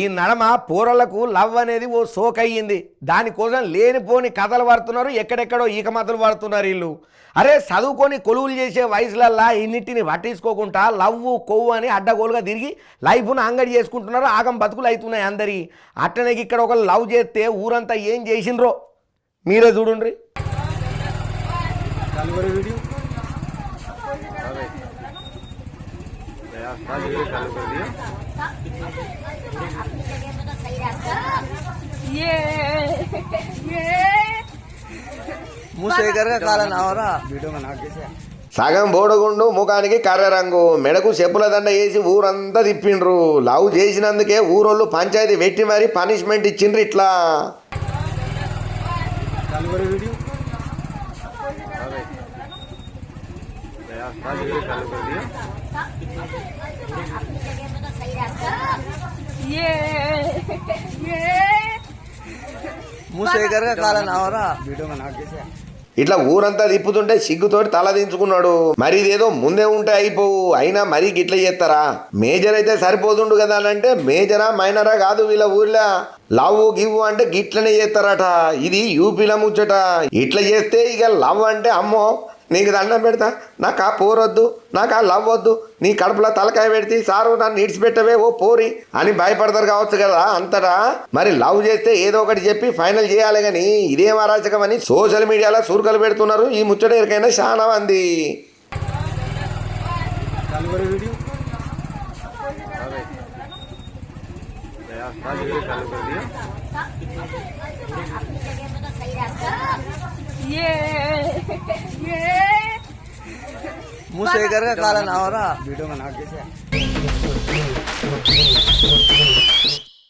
ఈ నడమ పూరలకు లవ్ అనేది ఓ సోక్ అయ్యింది. దానికోసం లేనిపోని కథలు పడుతున్నారు ఎక్కడెక్కడో ఈక మతలు పడుతున్నారు వీళ్ళు. అరే చదువుకొని కొలువులు చేసే వయసులల్లా ఇన్నిటిని పట్టించుకోకుండా లవ్ కొవ్వు అని అడ్డగోలుగా తిరిగి లైఫ్ను అంగడి చేసుకుంటున్నారు ఆగం బతుకులు అవుతున్నాయి అందరి. అట్టనే ఇక్కడ ఒకరు లవ్ చేస్తే ఊరంతా ఏం చేసిండ్రో? మీరే చూడండి వీడియో సగం బోడగుండు ముఖానికి కర్రరంగు. మెడకు చెప్పుల దండ వేసి ఊరంతా తిప్పిండ్రు. లవ్ చేసినందుకే ఊరోళ్ళు పంచాయతీ పెట్టి మరీ పనిష్మెంట్ ఇచ్చిండ్రు ఇట్లా. వీడియో. వీడియో చేసా ఇట్లా ఊరంతా తిప్పుతుంటే సిగ్గుతోటి తల దించుకున్నాడు. మరి ఇదేదో ముందే ఉంటే అయిపోవు. అయినా మరీ గిట్ల చేస్తారా? మేజర్ అయితే సరిపోతుండు కదా అంటే మేజరా మైనరా కాదు వీళ్ళ ఊర్లో. లవ్ గివ్ అంటే గిట్లనే చేస్తారట. ఇది యూపీలో ముచ్చట. ఇట్లా చేస్తే ఇక లవ్ అంటే అమ్మో. నీకు దండం పెడతా. నాకు ఆ పోరొద్దు నాకు ఆ లవ్ వద్దు. నీ కడుపులో తలకాయ పెడితే సారు నన్ను ఇడిచిపెట్టవే ఓ పోరి అని భయపడతారు కావచ్చు కదా అంతటా. మరి లవ్ చేస్తే ఏదో ఒకటి చెప్పి ఫైనల్ చేయాలి కానీ ఇదేం అరాచకం అని సోషల్ మీడియాలో సురుకలు పెడుతున్నారు ఈ ముచ్చట ఎరికైనా చాలా మంది. चालू मुंह से करके काला ना हो रहा वीडियो में नाक जैसे